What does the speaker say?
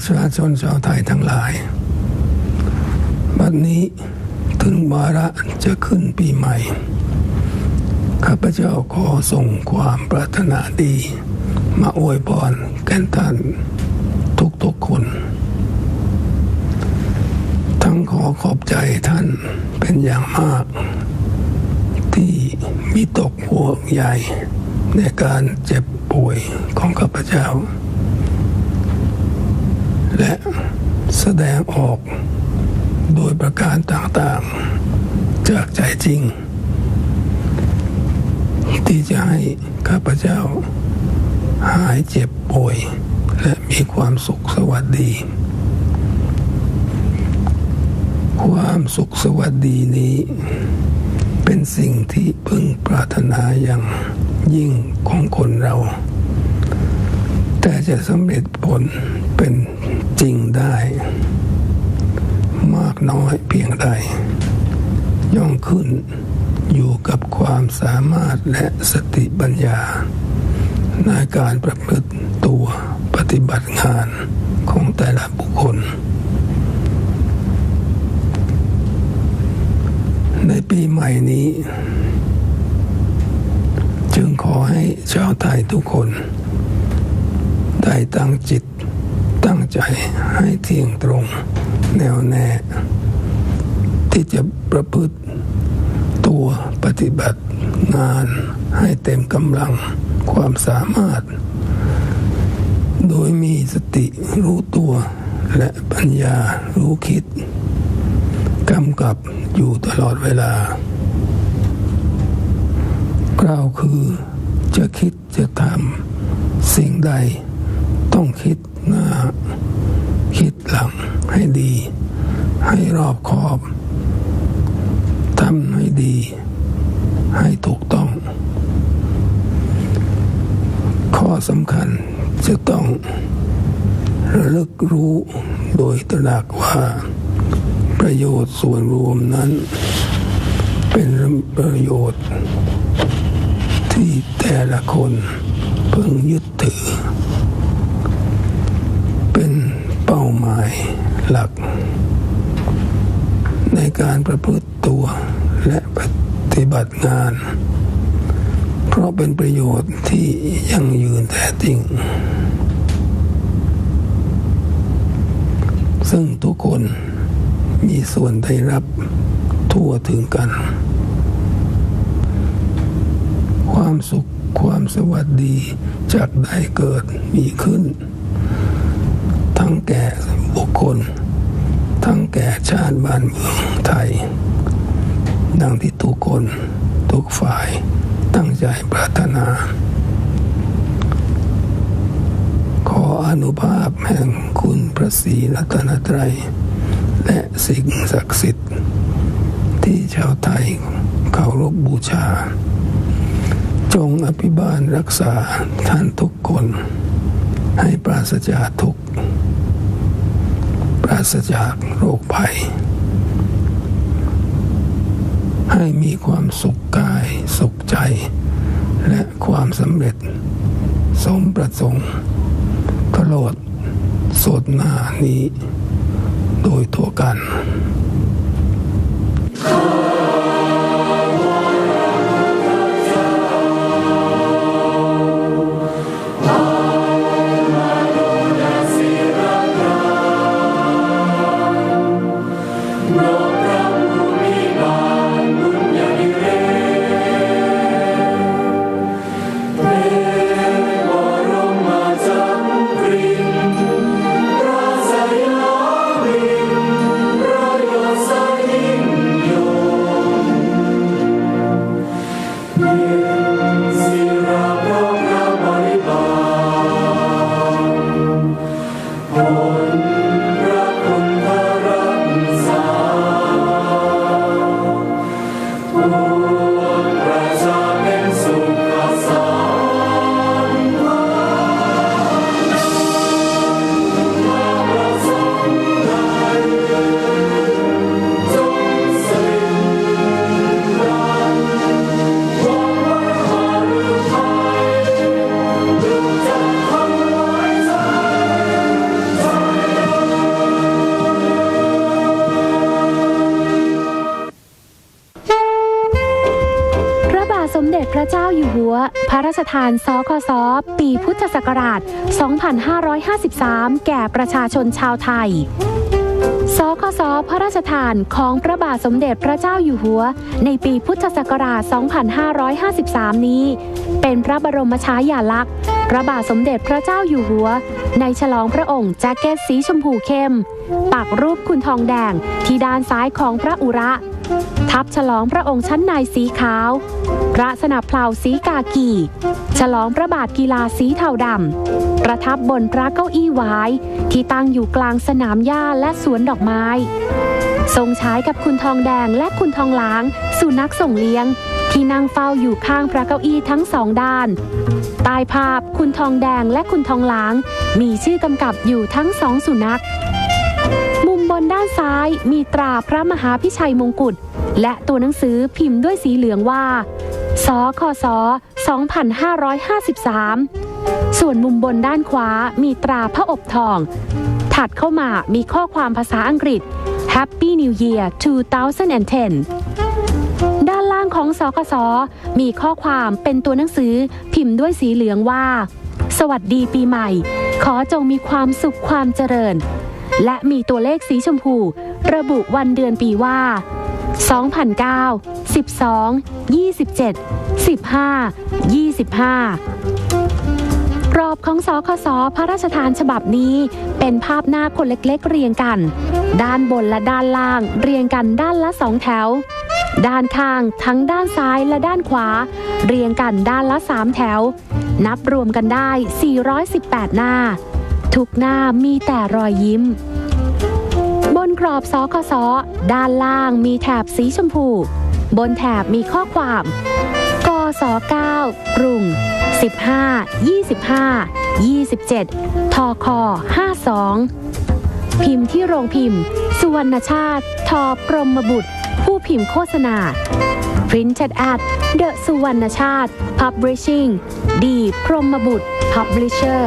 ประชาชนชาวไทยทั้งหลาย บัดนี้ถึงวาระจะขึ้นปีใหม่ ข้าพเจ้าขอส่งความปรารถนาดี มาอวยพรแก่ท่านทุกๆคน ทั้งขอขอบใจท่านเป็นอย่างมาก ที่มีตกห่วงใหญ่ในการเจ็บป่วยของข้าพเจ้า และแสดงออกโดยประการต่างๆ จากใจจริง ที่จะให้ข้าพเจ้า หายเจ็บป่วย และมีความสุขสวัสดี ความสุขสวัสดีนี้ เป็นสิ่งที่พึงปรารถนาอย่างยิ่งของคนเรา แต่จะสำเร็จผลเป็นจริงได้ มาก น้อยเพียงใด ย่อมขึ้นอยู่กับความสามารถและสติปัญญา ในการประพฤติตัวปฏิบัติงานของแต่ละบุคคล ในปีใหม่นี้ จึงขอให้ชาวไทยทุกคน ได้ตั้งจิต ใจให้เที่ยงตรง แนวแน่ ที่จะประพฤติตัวปฏิบัติงานให้เต็มกำลังความสามารถ โดยมีสติรู้ตัวและปัญญารู้คิดกำกับอยู่ตลอดเวลากล่าวคือจะคิดจะทำสิ่งใด ต้องคิดหน้า คิดหลังให้ดี ให้รอบคอบทำให้ดี ให้ถูกต้อง ข้อสำคัญจะต้องระลึกรู้โดยตระหนักว่า ประโยชน์ส่วนรวมนั้น เป็นประโยชน์ ที่แต่ละคนเพึงยึดถือ เป็นเป้าหมาย หลัก ในการประพฤติตัวและปฏิบัติงาน เพราะเป็นประโยชน์ที่ยั่งยืนแท้จริง ซึ่งทุกคนมีส่วนได้รับทั่วถึงกัน ความสุขความสวัสดีจากได้เกิดมีขึ้น ทั้งแก่บุคคล ทั้งแก่ชาติบ้านเมืองไทย ดังที่ทุกคนทุกฝ่ายตั้งใจปรารถนา ขออนุภาพแห่งคุณพระศรีรัตนตรัย และสิ่งศักดิ์สิทธิ์ ที่ชาวไทยเคารพบูชา จงอภิบาลรักษาท่านทุกคน ให้ปราศจากทุกข์ ศจากโรคภัย ให้มีความสุขกาย สุขใจ และความสำเร็จ สมประสงค์ตลอดสดหน้านี้ โดยทั่วกัน Oh ราชทานสคส ปีพุทธศักราช 2553 แก่ประชาชนชาวไทยสคส พระราชทานของพระบาทสมเด็จพระเจ้าอยู่หัว ในปีพุทธศักราช 2553 นี้ เป็นพระบรมฉายาลักษณ์ พระบาทสมเด็จพระเจ้าอยู่หัว ในฉลองพระองค์แจ็คเก็ตสีชมพูเข้ม ปักรูปคุณทองแดงที่ด้านซ้ายของพระอุระ ทับฉลองพระองค์ชั้นในสีขาว พระสนับเพลาสีกากี ฉลองพระบาทกีฬาสีเทาดำ ประทับบนพระเก้าอี้ไว้ที่ตั้งอยู่กลางสนามหญ้าและสวนดอกไม้ ทรงใช้กับคุณทองแดงและคุณทองหลาง สุนัขส่งเลี้ยง ที่นั่งเฝ้าอยู่ข้างพระเก้าอี้ทั้งสองด้านใต้ภาพคุณทองแดงและคุณทองหลาง มีชื่อกำกับอยู่ทั้งสองสุนัข ด้านซ้ายมีตราพระมหาพิชัยมงกุฎและตัวหนังสือพิมพ์ด้วยสีเหลืองว่า สคส 2553 ส่วนมุมบนด้านขวามีตราพระอบทอง ถัดเข้ามามีข้อความภาษาอังกฤษ Happy New Year 2010 ด้านล่างของสคส มีข้อความเป็นตัวหนังสือพิมพ์ด้วยสีเหลืองว่า สวัสดีปีใหม่ ขอจงมีความสุขความเจริญ และมีตัวเลขสีชมพู ระบุวันเดือนปีว่า 2009 12 27 15 25 กรอบของสคสพระราชทานฉบับนี้ เป็นภาพหน้าคนเล็กๆเรียงกัน ด้านบนและด้านล่างเรียงกันด้านละสองแถวด้านข้างทั้งด้านซ้ายและด้านขวา เรียงกันด้านละสามแถว นับรวมกันได้ 418 หน้า ทุกหน้ามีแต่รอยยิ้ม บนกรอบสคสด้านล่างมีแถบสีชมพู บนแถบมีข้อความกส9กรุง 15 25 27ทค52 พิมพ์ที่โรงพิมพ์ สุวรรณชาติทพรมบุตร ผู้พิมพ์โฆษณา Printed at The สุวรรณชาติ Publishing ดีพรมบุตร Publisher